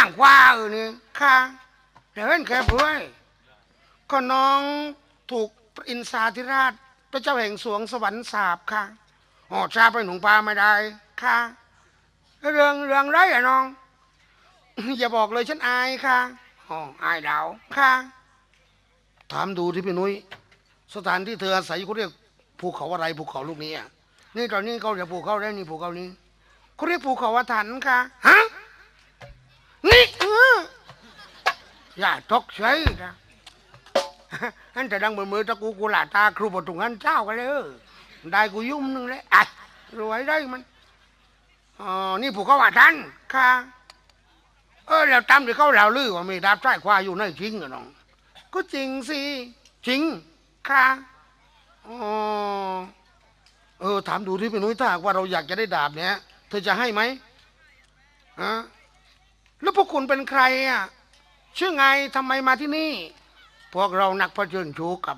างกว่าเออนี่ค่ะเดี๋ยวเห็นแค่เพื่อยก็น้องถูกอินทราธิราช พระเจ้าแห่งสวงสวรรค์สาบค่ะอ๋อชาไปหนุ่งปลาไม่ได้ค่ะ เรื่องเรื่องไรอะน้อง อย่าบอกเลยฉันอายค่ะอ๋ออายดาวค่ะ ถามดูที่พี่นุ้ยสถานที่เธออาศัยเขาเรียกภูเขาอะไรภูเขาลูกนี้อะนี่ตอนนี้เขาเรียกภูเขาได้นี่ภูเขานี้เขาเรียกภูเขาวัถันค่ะฮะ นี่เอออย่าตกใจนะอันแต่ดังเหมือนมือตะกูกูหลาตาครูบตุงอันเจ้ากันเลยเออได้กูยุ่มหนึงเลยอะรวยได้มันอ๋อนี่ภูเขาวัถันค่ะ เออแล้วตามที่เขาเล่าลือว่ามีดาบใต้ควายอยู่ในจริงอะน้องก็จริงสิจริงค่ะอ๋อเออถามดูที่พี่นุ้ยถ้าหากว่าเราอยากจะได้ดาบเนี้ยเธอจะให้ไหมฮะ แล้วพวกคุณเป็นใครอะชื่อไงทำไมมาที่นี่ พวกเรานักผจญชูกับ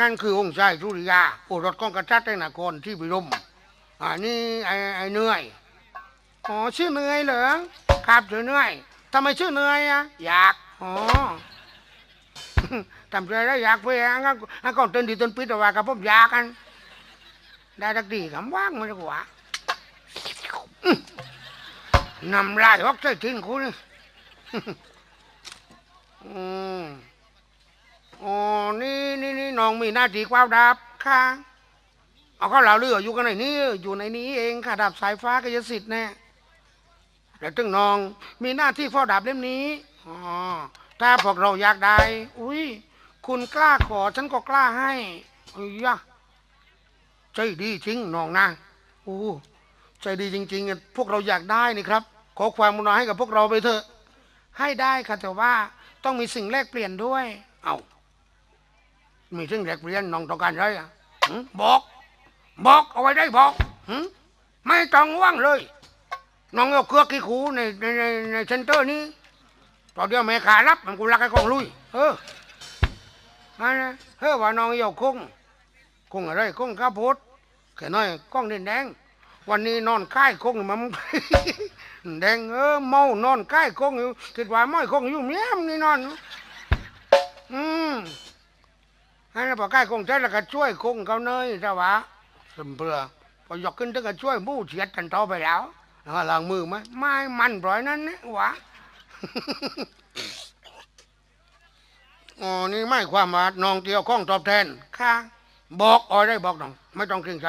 นั่นคือองค์ชายสุริยาโอรสของกษัตริย์ในนครที่พิรมอ่านี่ไอ้ไอ้เนื่อยอ๋อชื่อเนื่อยเหรอครับชื่อเนื่อยทำไมชื่อเนื่อยอะอยากอ๋อทำใจได้อยากไปอะงั้นก่อนเต้นดีเต้นปิดเอาไว้กับผมอยากกัน ได้ดักดีคำว่างมันดีกว่า นำลายออกใส่ทิ้งคุณอืมอ๋อนี่นี่นี่น้องมีหน้าที่กว้าวดาบค่ะ เอาเขาเหล่าเรืออยู่กันไหนนี่อยู่ในนี้เองค่ะดาบสายฟ้ากายสิทธิ์แน่แล้วถึงน้องมีหน้าที่เฝ้าดาบเล่มนี้อ๋อถ้าพวกเราอยากได้ อุ้ยคุณกล้าขอฉันก็กล้าให้อ้ยะใจดีจริงน้องนะโอ้ ใจดีจริงๆอะพวกเราอยากได้นี่ครับ ขอความมุนาให้กับพวกเราไปเถอะ ให้ได้ค่ะแต่ว่าต้องมีสิ่งแลกเปลี่ยนด้วย เอามีสิ่งแลกเปลี่ยนน้องต้องการอะไรอะบอก บอกเอาไว้ได้บอกไม่ต้องว่างเลยน้องเอาเครือกี่ขูในในในในเซ็นเตอร์นี้ตอนเดียวแม่ขารับมันกูรักไอ้กองลุยเออมานะเฮ้ยว่าน้องเอาคงคงอะไรคงข้าวโพดแค่น้อยกล้องเด่นแดง วันนี้นอนใกล้คงมัน แดงเออเมานอนใกล้คงอยู่คิดว่าไม่คงอยู่เมียมนี่นอน อืมอันนั้นพอใกล้คงใช่แล้วก็ช่วยคงเขาเนยใช่ปะสมเปลือพอยกขึ้นถึงก็ช่วยมู่เฉียดกันต่อไปแล้วแล้วลางมือไหมไม่มันปล่อยนั้นนะวะอ๋อนี่ไม่ความว่าน้องเตียวข้องตอบแทนค่ะบอกออยได้บอกน้อง ไม่ต้องเกรงใจ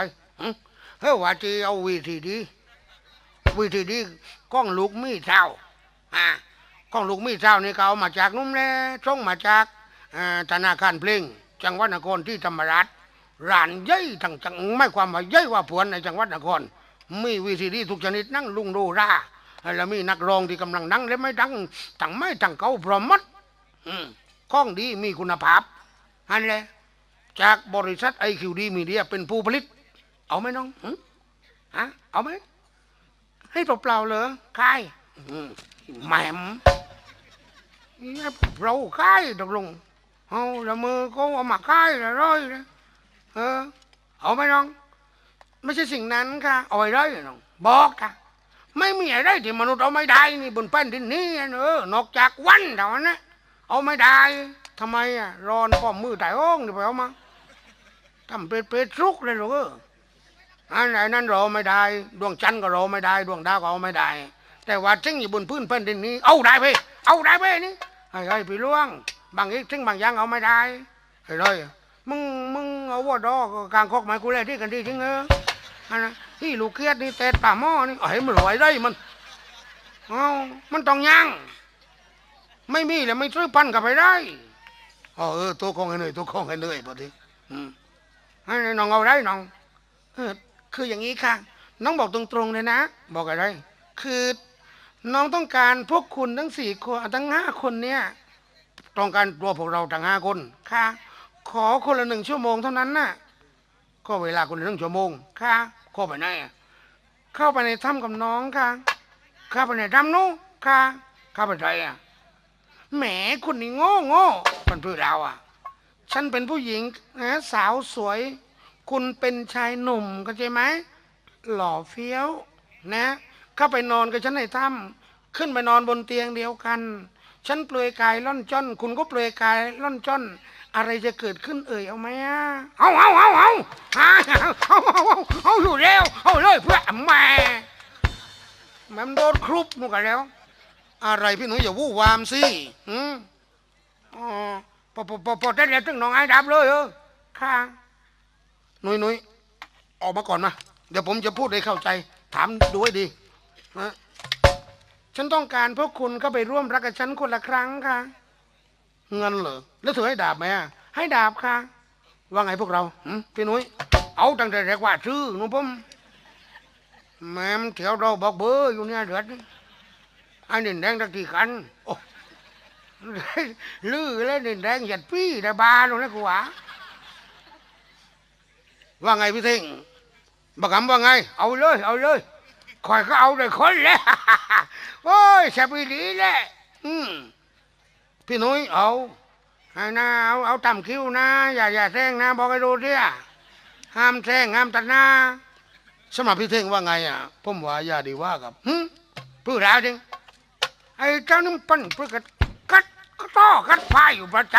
เฮ้ยว่าที่เอาวิธีดีวิธีดีกล้องลูกมีเจ้าอ่ากล้องลูกมีเจ้านี่เขามาจากนุ่มแน่ส่งมาจากธนาคารเพลงจังหวัดนครที่ธรรมราชร้านใหญ่ทั้งจังไม่ความว่าใหญ่กว่าผวนในจังหวัดนคร มีวิธีดีทุกชนิดนั่งลุงดูราแล้วมีนักร้องที่กำลังดังและไม่ดังทั้งไม่ทั้งเขาพร้อมหมดอืมของดีมีคุณภาพอันแหละจากบริษัทไอคิวดีมีเดียเป็นผู้ผลิต เอาไหมน้องหึฮะเอาไหมให้เปล่าๆเหรอคายอืมแหม่มนี่เราคายตกลงเอาแล้วมือก็เอามาคายแล้วร้อยนะเออเอาไหมน้อง ไม่ใช่สิ่งนั้นค่ะเอาไว้ได้น้องบอกค่ะไม่มีอะไรที่มนุษย์เอาไม่ได้นี่บนแผ่นดินนี้เออนอกจากวันเท่านั้นนะเอาไม่ได้ทำไมอะร้อนป้อมมือไต่ห้องนี่ไปเอามาทำเป็ดเป็ดซุกเลยเหรอเออ อันไหนนั้นเราไม่ได้ ดวงจันทร์ก็เราไม่ได้ ดวงดาวก็เอาไม่ได้ แต่ว่าสิ่งอยู่บนพื้นแผ่นดินนี้ เอาได้ไปเอาได้ไปนี่ให้ให้พี่ล่วง บางอีกสิ่งบางอย่างเอาไม่ได้ให้เลยมึงมึงเอาวัวดอกกลางคอกไม้กูเลยที่กันดีจริงเอออันนั้นที่ลูกเครียดนี่เตะป่าหม้อนี่เอาให้มันรวยได้มันเอามันต้องยังไม่มีเลยไม่ซื้อพันกับไปได้อ๋อเออตัวคงให้เหนื่อยตัวคงให้เหนื่อยพอดีอืมให้น้องเอาได้น้องเออ คืออย่างนี้ค่ะ น้องบอกตรงๆเลยนะ บอกอะไร คือน้องต้องการพวกคุณทั้งสี่คนทั้งห้าคนเนี่ยต้องการตัวพวกเราทั้งห้าคนค่ะ ขอคนละหนึ่งชั่วโมงเท่านั้นน่ะก็เวลาคนละหนึ่งชั่วโมงค่ะเข้าไปไหนเข้าไปในถ้ำกับน้องค่ะเข้าไปในถ้ำนู้ค่ะเข้าไปไหนอะแหมคุณนี่โง่โง่มันพื่อเราอะ ฉันเป็นผู้หญิงนะสาวสวย คุณเป็นชายหนุ่มเข้าใจไหมหล่อเฟี้ยวนะเข้าไปนอนกับฉันในถ้ำขึ้นไปนอนบนเตียงเดียวกัน ฉันเปลือยกายล่อนจ้อน คุณก็เปลือยกายล่อนจ้อน อะไรจะเกิดขึ้นเอ่ยเอาไหมอะเอาเอาเอาเอาฮะเอาเอาเอาเอาอยู่แล้วเอาเลยเพื่อแม่มันโดนครุบนู่นกันแล้ว อะไรพี่หนุ่ยอย่าวู่วามสิอืมอ๋อพอพอพอได้แล้วถึงน้องไอ้ดับเลยเออค่ะ นุ่ยนุยออกมาก่อนมาเดี๋ยวผมจะพูดให้เข้าใจ ถามดูให้ดีนะฉันต้องการพวกคุณเข้าไปร่วมรักกับฉันคนละครั้งค่ะ เงินเหรอแล้วเธอให้ดาบไหมอะให้ดาบค่ะ ว่าไงพวกเราพี่นุ้ยเอาตั้งแต่แรกว่าชื่อนุ่มผมแม่มเถียวเราบอกเบอร์อยู่เนี่ยเดือดไอ้นินแดงตะกี้กันโอ้ลือเลยนินแดงหยัดปี้ได้บาลงนะกูวะ ว่าไงพี่เท่งบักคำว่าไง เอาเลย เอาเลยคอยก็เอาเลยคนเลยโอ้ยแสบายดีแหละอืมพี่นุ้ยเอาให้นะเอาเอาต่ำคิ้วนะ อย่าอย่าแซงนะ บอกให้ดูเดียห้ามแซงห้ามตัดหน้าสำหรับพี่เท่งว่าไงอะผมว่าอย่าดีว่ากับหึพูดแล้วจริงไอ้เจ้านี่มปั้นเพื่อกัดกัดก็ต้อกัดพายอยู่ประจ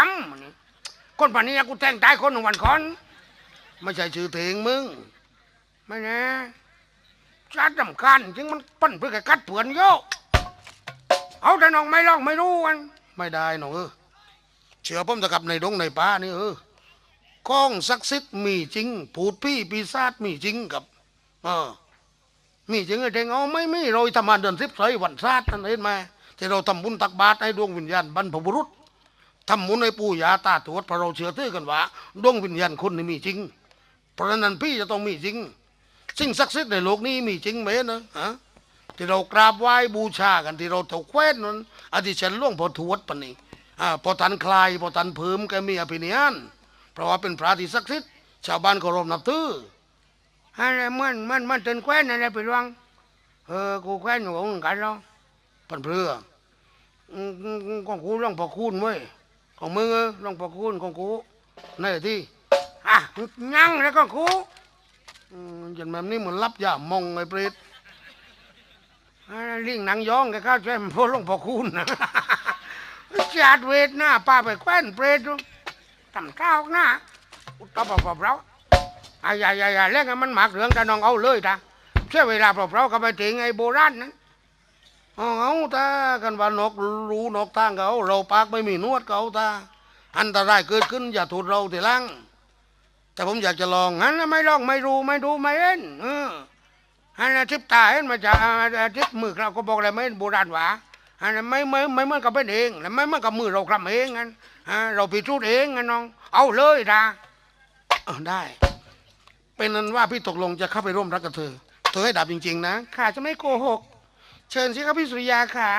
ำคนป่านนี้กูแต่งตายคนหนึ่งวันก่อน ไม่ใช่ชื่อเทงมึงไม่แน่จัดสำคัญจึงมันปั้นเพื่อแกกัดเผื่อนโยกเอาแต่น้องไม่ลองไม่รู้กันไม่ได้น้องเออเชื่อผมจะกับในดงในป่านี่เออข้องศักดิ์สิทธิ์มีจริง ผูดพี่ปีศาจมีจริงกับเออมีจริงไอ้เด็กเอาไม่ไม่เราทำมาเดือนสิบสวันศาสตร์นั่นเห็นไหมที่เราทำบุญตักบาตรให้ดวงวิญญาณบรรพบุรุษทำบุญให้ปู่ย่าตาทวดพระเราเชื่อถือกันว่าดวงวิญญาณคนนี่มีจริง ราะฉะนั้นพี่จะต้องมีจริง สิ่งศักดิ์สิทธิ์ในโลกนี้มีจริงไหมนะฮะที่เรากราบไหว้บูชากันที่เราถกแควนนั้นอธิเชนหล่วงพอทวดปานนี้อ่าพอทันคลายพอทันเพิ่มแกมีอภินิหารเพราะว่าเป็นพระที่ศักดิ์สิทธิ์ชาวบ้านเคารพนับถืออะไรมันมันมันเป็นแควนอะไรไปร่วงเออกูแควนอยู่ของกันแล้วปันเพื่ออืมอืมอืมของกูร่องพอคูณเว้ยของมึงเออร่องพอคูณของกูในที่ อะยังแล้วก็กูอืมจนแบบนี้เหมือนรับยามองไอ้เปรตอ่าลิงหนังย้องแกเข้าใจมันพลงพอคุณนะจัดเวทหน้าป้าไปแคว้นเปรตทำข้าวหน้าอุตตบเปล่าอะอย่าอย่าอย่าเล่นมันหมากเหลืองแต่น้องเอาเลยตาเชื่อเวลาเปล่าๆก็ไปถึงไอ้โบราณนั้นเอาเอาตากันว่านกรู้นกทางเขาเราปากไม่มีนวดเขาตาอันตรายเกิดขึ้นอย่าถูดเราทีหลัง แต่ผมอยากจะลองงั้นนะไม่ลองไม่รู้ไม่ดูไม่เห็นเออฮันนะทิพตาเห็นมาจากอาทิพมือเราก็บอกอะไรไม่เห็นโบราณหวาฮันนะไม่ไม่ไม่เหมือนกับเป็นเองและไม่เหมือนกับมือเราคลำเองงั้นเราพิสูจน์เองงั้นน้อง เอาเลยนะเออได้ เป็นนั้นว่าพี่ตกลงจะเข้าไปร่วมรักกับเธอ เธอให้ดับจริง ๆ นะข้าจะไม่โกหกเชิญสิครับพี่สุริยาขา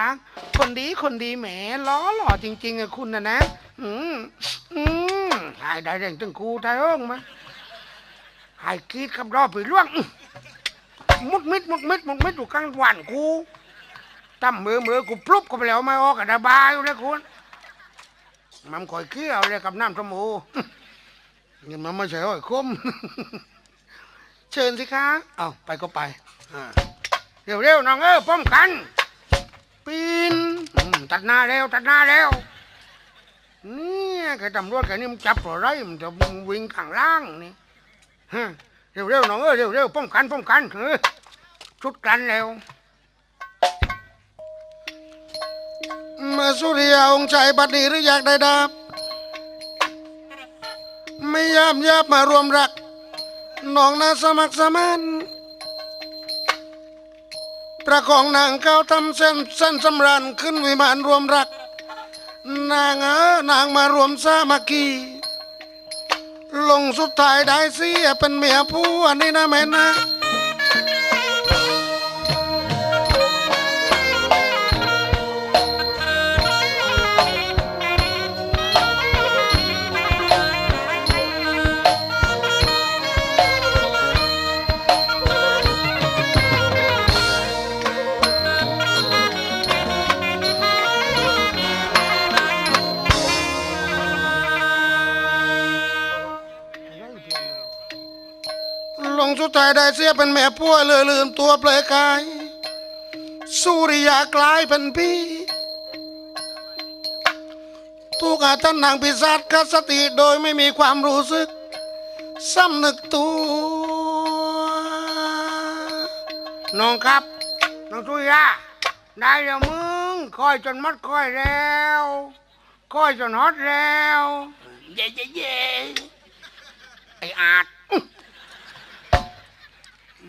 คนดีคนดีแหมล้อหล่อจริง ๆอะคุณนะนะ อืมอืม หายได้เร่งตึงครูไทยเอิงมาหายกรีดกับรอบไปล่วงมุดมิดมุดมิดมุดมิดอยู่กลางวันกูตั้มมือมือกูพลุบก็ไปแล้วไม่ออกกระบายอยู่เลยคุณมันคอยเคี้ยวเลยกับน้ำสมูเงินมันไม่ใช่อ้อยคมเชิญสิคะเอาไปก็ไปเร็วๆน้องเออป้อมกันปีนตัดหน้าแล้วตัดหน้าแล้ว เนี่ยแกตำรวจแกนี่มันจับอะไรมันจะวิ่งข้างล่างนี่ฮะเร็วๆน้องเออเร็วๆป้องกันป้องกันเออชุดกันแล้วมาสุริยาองค์ใจบัดนี้หรืออยากได้ดาบไม่ยามยาบมารวมรักน้องนาสมัครสมานประคองนางเขาทำเส้นเส้นสำรันขึ้นวิมานรวมรัก นางเออนางมารวมสามัคคีลงสุดท้ายได้เสียเป็นเมียผู้อันนี้นะแม่นะ ลงสุดท้ายได้เสียเป็นแม่ผัวเลยลืมตัวเปลยกาย สุริยากลายเป็นพี่ทุกอาท่านนางพิศาจขาดสติโดยไม่มีความรู้สึกสำนึกตัวน้องครับ น้องสุริยาได้แล้วมึงคอยจนมัดคอยแล้วคอยจนฮอตแล้ว เย่เย่เย่ไออาจ อ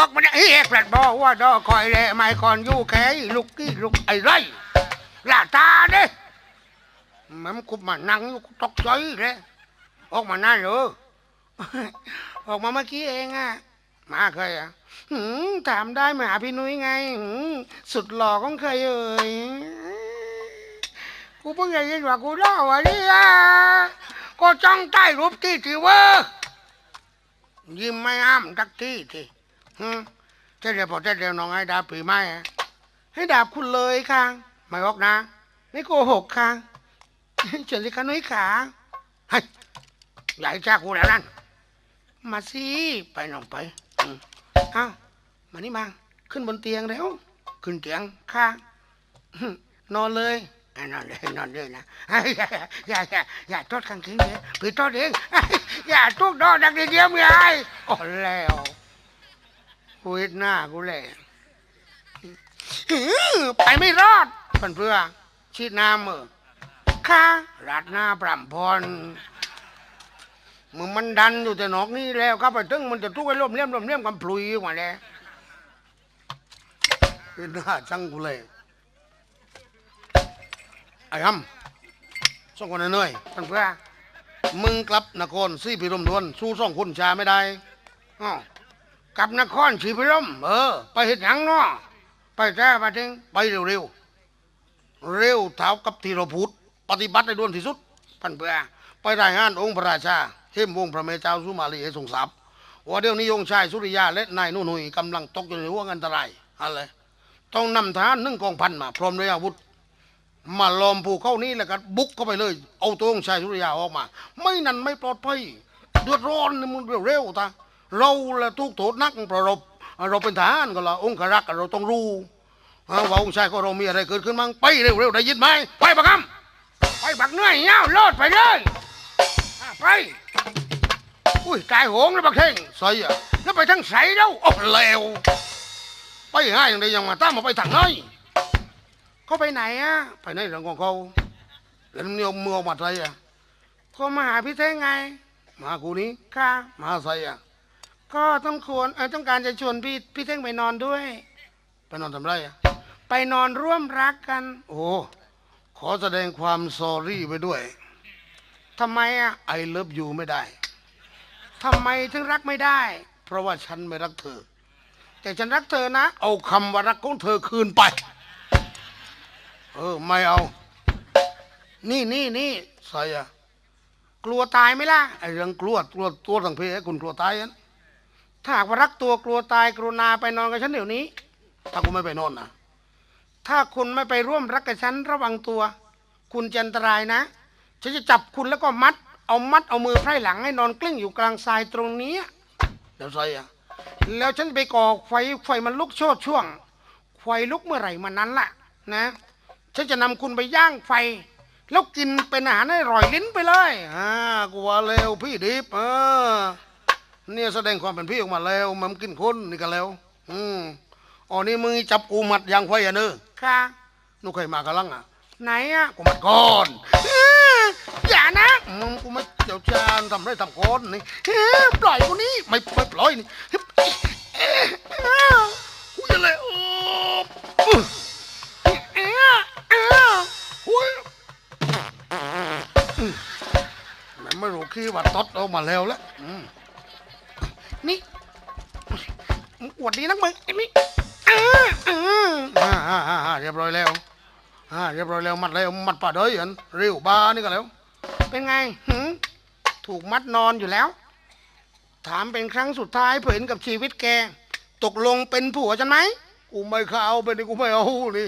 อกมาเฮ้ยแปลดบอว่าดอคอยแลไม่คอนอยู่แค่ลูกกี้ลูกไอ้ไรลาตาเด้มันกุบมานั่งอยู่กูตกใจเลยออกมานั่นเหรอออกมาเมื่อกี้เองอะมาเคยอะถามได้มาหาพี่นุ้ยไง สุดหล่อของเคยเอ่ยกูเพิ่งได้ยินว่ากูเล่าอะเนี่ย ก็จ้องใต้รูปที่ที่เวอยิ้มไม่อ้ำทักที่ที่หืมเจะเดี๋ยวพอเจะเดี๋ยวน้องให้ดาปีไม้อะให้ดาบคุณเลยค่ะไม่ออกนะ ไม่โกหกค่ะเฉินสิคะนุ้ยขาเฮ้ยใหญ่จ้ากูแล้วนั่นมาสิไปน้องไปอ้ามานี่มา ขึ้นบนเตียงแล้ว ขึ้นเตียงข้างนอนเลย นอนเลยนอนเลยนะอย่าอย่าอย่าโทษข้างทิ้งเลยพี่โทษเองอย่าทุกดอกดักเดียวไม่ได้อ่อนแล้วกูเห็นหน้ากูเลยไปไม่รอดเพื่อนเพื่อชีดน้ำมือข้ารัดหน้าปรำพรมึงมันดันอยู่แต่นอกนี่แล้วครับไปถึงมันจะทุกข์ไอ้ร่มเลี่ยมร่มเลี่ยมกันพลุยออกมาแล้วหน้าจังกูเลย ไอ้คำสองคนเหนื่อยเพื่อนเพื่อมึงกลับนครซีพิรมดวน สู้สองคนชาไม่ได้อ้าวกลับนครศรีพิรมเออ ไปเห็นหยังเนาะไปแท้มาถึงไปเร็วๆ เร็วเท้ากับทีเราพูดปฏิบัติได้ด่วนที่สุดเพื่อนเพื่อไปรายงานองค์พระราชาเข้มวงพระเมเจ้าสุมาลีให้ทรงทราบว่าเดี๋ยวนี้ยงชายสุริยาและนายนุ่นหุยกำลังตกอยู่ในห่วงอันตรายอะไรต้องนำทหารหนึ่งกองพันมา พร้อมด้วยอาวุธ มาล้อมภูเขานี้แล้วก็บุกเข้าไปเลย เอาตัวองค์ชายสุริยาออกมา ไม่นั้นไม่ปลอดภัยเดือดร้อนมึงเร็วๆตาเราละทุกโทษนักเพราะเราเราเป็นทหารก็ละองค์รักษ์เราต้องรู้ว่าองค์ชายของเรามีอะไรเกิดขึ้นมั้งไปเร็วๆได้ยินไหมไปประคำไปบักเหนื่อยเงี้ยโลดไปเลยไปอุ้ยตายโหงแล้วบักเท่งใส่แล้วไปทั้งใสแล้วโอ้เลวไปง่ายอย่างใดยังมาตามมาไปทางไหน เขาไปไหนอะไปไหนเรื่องของเขาแล้วมึงเอามือออกมาใส่อะเขามาหาพี่เท่งไง มากูนี้ค่ะมาใส่อะก็ต้องควรเออต้องการจะชวนพี่พี่เท่งไปนอนด้วย ไปนอนทำไรอะไปนอนร่วมรักกัน โอ้ขอแสดงความสอรี่ไปด้วยทำไมอะไอเลิฟยูไม่ได้ทำไมถึงรักไม่ได้ เพราะว่าฉันไม่รักเธอ แต่ฉันรักเธอนะ เอาคำว่ารักของเธอคืนไป เออ ไม่เอา นี่นี่นี่ใส่อะกลัวตายไหมล่ะไอ้เรื่องกลัวกลัวตัวทางเพศคุณกลัวตายอันถ้าหากว่ารักตัวกลัวตายกรุณาไปนอนกับฉันเดี๋ยวนี้ ถ้ากูไม่ไปนอนนะถ้าคุณไม่ไปร่วมรักกับฉันระวังตัว คุณจะอันตรายนะ ฉันจะจับคุณแล้วก็มัด เอามัดเอามือไพร่หลังให้นอนกลิ้งอยู่กลางทรายตรงนี้เดี๋ยวใส่อะแล้วฉันไปก่อไฟไฟมันลุกโชดช่วง ไฟลุกเมื่อไหร่มันนั้นล่ะ นะ ฉันจะนำคุณไปย่างไฟ แล้วกินเป็นอาหารให้อร่อยลิ้นไปเลยอ่ากูว่าเร็วพี่ดิบเออเนี่ยแสดงความเป็นพี่ออกมาแล้วมันกินคนนี่กันแล้ว อืมอ๋อนี่มึงจับกูมัดยางไฟอะเนอะค่ะนูเคยมากะลังอะ ไหนอะกูมัดก่อนอื้ออย่านะมึงกูไม่เจ้าจานทำไรทำก้อนนี่เฮ้ยปล่อยกูนี่ไม่ไม่ปล่อยนี่เฮ้ยเอ๊ะ ว่าตดออกมาแล้วแล้วอืมนี่มึงอวดดีนักมึงไอ้นี่เอ้อเอ้ออ่าอ่าอ่าอ่าเรียบร้อยแล้วอ่าเรียบร้อยแล้วมัดแล้วมัดป่าเด้ยอันเร็วบ้านี่ก็แล้ว เป็นไงหืมถูกมัดนอนอยู่แล้ว ถามเป็นครั้งสุดท้ายเผยกับชีวิตแก ตกลงเป็นผัวฉันไหมกูไม่เข้าไปนี่กูไม่เอานี่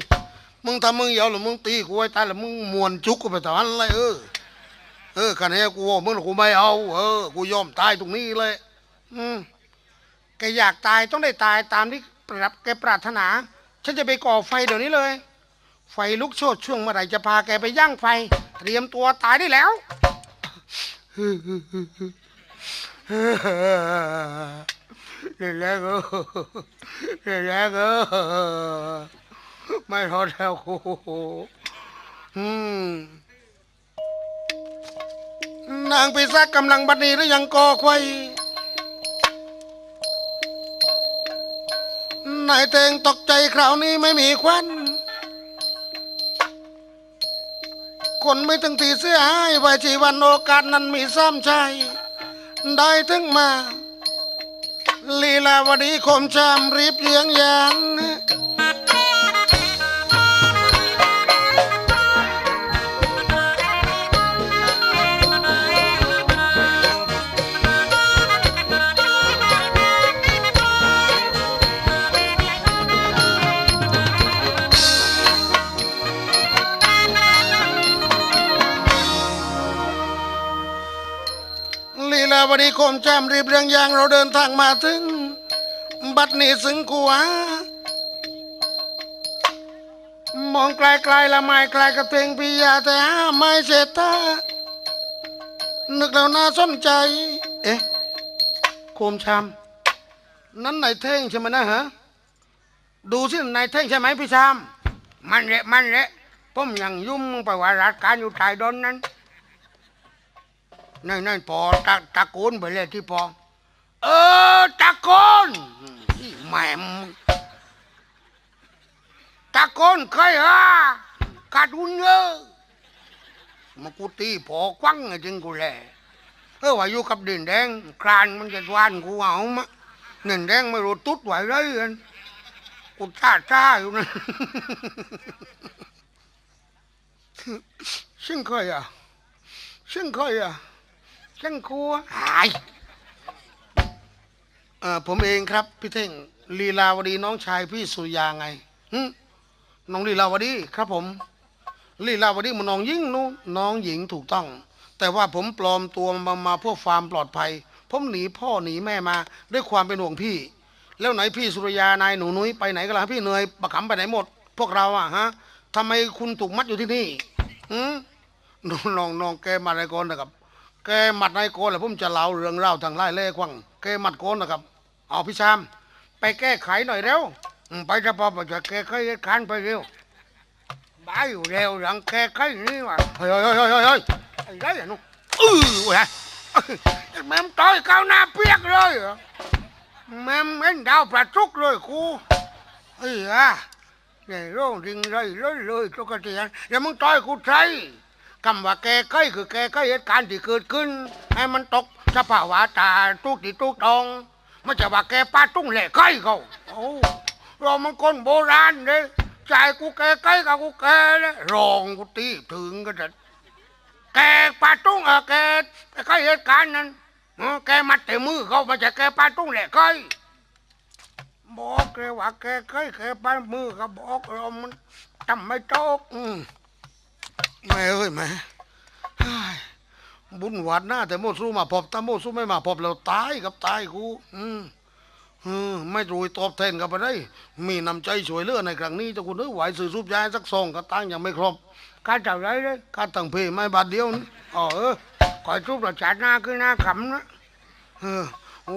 มึงทำมึงเหยาหรือมึงตีกูไว้ตายหรือมึงมวนจุกกูไปตอนอะไรเออ เออคันนี้กูว่ามึงหรอกูไม่เอา เออ กูยอมตายตรงนี้เลย อืมแกอยากตายต้องได้ตายตามที่ปรับแกปรารถนา ฉันจะไปก่อไฟเดี๋ยวนี้เลย ไฟลุกโชนช่วงเมื่อไหร่จะพาแกไปย่างไฟ เตรียมตัวตายได้แล้วเล่นแล้วก็เล่นแล้วก็ไม่ทอดแล้วครูอืม นางปีศาจกำลังบัดนี้หรือยังก่อไฟนายเตงตกใจคราวนี้ไม่มีควันคนไม่ถึงทีเสียหายไปชีวันโอกาสนั้นมีซ้ำใจได้ถึงมาลีลาวดีคมชามรีบเลี้ยงยางาวดีคมจำรีบเรียงยางเราเดินทางมาถึง บัดนี้สึงกัวมองไกลๆละไม่ไกลกระเตงพิยาแต่หาไม่เสตานึกแล้วน่าสนใจ เอ๊ะโคมชามนั้นนายเท่งใช่ไหมนะฮะดูสินายเท่งใช่ไหมพี่ชาม มันแหละมันแหละผมยังยุ่งไปว่าราชการอยู่ชายดนนั้น นั่นนั่นปอตะตะโกนไปเลยที่ปอเออตะโกนแหม่มตะโกนเคยฮะกัดอุ่นเยอะมากูตีพอควังไงจริงกูแหละเออว่าอยู่กับเด่นแดงคลานมันจะวานกูเอามะเด่นแดงไม่รู้ตุ๊ดไหวเลยอันกูจ้าจ้าอยู่นะซึ่งเคยอะซึ่งเคยอะ ช่างครัวหายเออผมเองครับ พี่เท่งลีลาวดีน้องชายพี่สุริยาไงหึน้องลีลาวดีครับผมลีลาวดีมันน้องยิ่งนู้นน้องหญิงถูกต้อง แต่ว่าผมปลอมตัวมามาเพื่อความปลอดภัย ผมหนีพ่อหนีแม่มาด้วยความเป็นห่วงพี่ แล้วไหนพี่สุริยานายหนูนุ้ยไปไหนกันล่ะพี่เหนื่อยประคำไปไหนหมด พวกเราอะฮะทำไมคุณถูกมัดอยู่ที่นี่หืมน้องน้องน้องแกมาอะไรก่อนนะครับ แกมัดนายโกนแหละผมจะเล่าเรื่องเล่าทางไล่เล่ควังแกมัดโกนนะครับ เอาพี่ชาม ไปแก้ไขหน่อยเร็วอืมไปจะพอไปจะแก้ไขเหตุการไปเร็วบ้าอยู่เร็วหลังแก้ไขนี่ว่ะเฮ้ยเฮ้ยเฮ้ยเฮ้ยเฮ้ยไอ้ไรอะนุ๊กอือเว้ยแม่มต่อยก้าวหน้าเปียกเลยเหรอแม่มเอ็นดาวประจุกเลยครูเฮ้ยอะเนี่ยโร่งริงเลยเลยเลยตุกติยันแล้วมึงต่อยกูใช่ คำว่าแก้ไขคือแก้ไขเหตุการณ์ที่เกิดขึ้น ให้มันตกสภาวะตาตุกติตุกตองไม่ใช่ว่าแกป้าตุ้งแหล่ไก่เขาโอ้เรามันคนโบราณเลยใจกูแก้ไขกับกูแก้เลยรองกูตีถึงก็จะแกป้าตุ้งเออแกไขเหตุการณ์นั้นแกมัดแต่มือเขาไม่ใช่แกป้าตุ้งแหล่ไก่บอกเลยว่าแกไขแกป้ามือเขาบอกเรามันทำไม่ตกอืม แม่เอ้ยแม่บุญหวาดหน้าแต่โมสู้มาพบถ้าโมสู้ไม่มาพบเราตายกับตายกู อืมไม่รู้ตอบแทนกับอะไรมีน้ำใจช่วยเหลือในครั้งนี้เจะคุณเอ้ยไหวสื่อสูบยายสักซองก็ตั้งยังไม่ครบการจับไรเลยการตั้งเพไม่บาทเดียวอ๋อเออคอยทุบเราจัดหน้าขึ้นหน้าขำนะเออ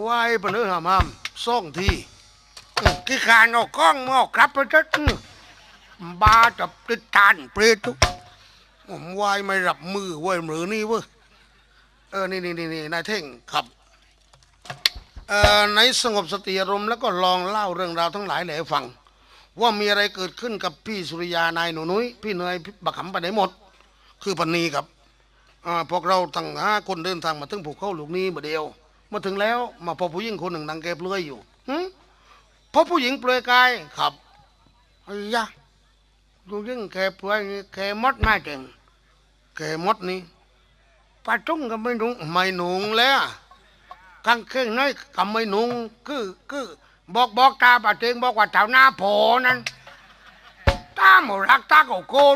ไหวปะเนื้อหามามซ่องทีอืมกี่ขานออกกล้องมอกครับไปจัดอืมบาจับติดทานเปรตุ ผมวายไม่รับมือเว้ยหรือนี่เว้ยเออนี่นี่นี่นนายเท่งครับเอ่อในสงบสติอารมณ์แล้วก็ลองเล่าเรื่องราวทั้งหลายแหล่ให้ฟัง ว่ามีอะไรเกิดขึ้นกับพี่สุริยานายหนูนุ้ยพี่เนยพี่บักขำไปไหนหมด คือปันนีครับอ่าพวกเราตั้งห้าคนเดินทางมาถึงภูเขาลูกนี้มาเดียว มาถึงแล้วมาพบผู้หญิงคนหนึ่งนางแกเปลือยอยู่หึพบผู้หญิงเปลือยกายครับไอ้ยะดูยิ่งแกเปลือยแกมดมาจัง แกมดนี่ปลาจุ้งก็ไม่หนุงไม่หนุงแล้วกางเกงน้อยก็ไม่หนุงคือคือบอกบอกตาปาเจงบอกว่าแถวหน้าโผนั้นตาหมรักตากโกน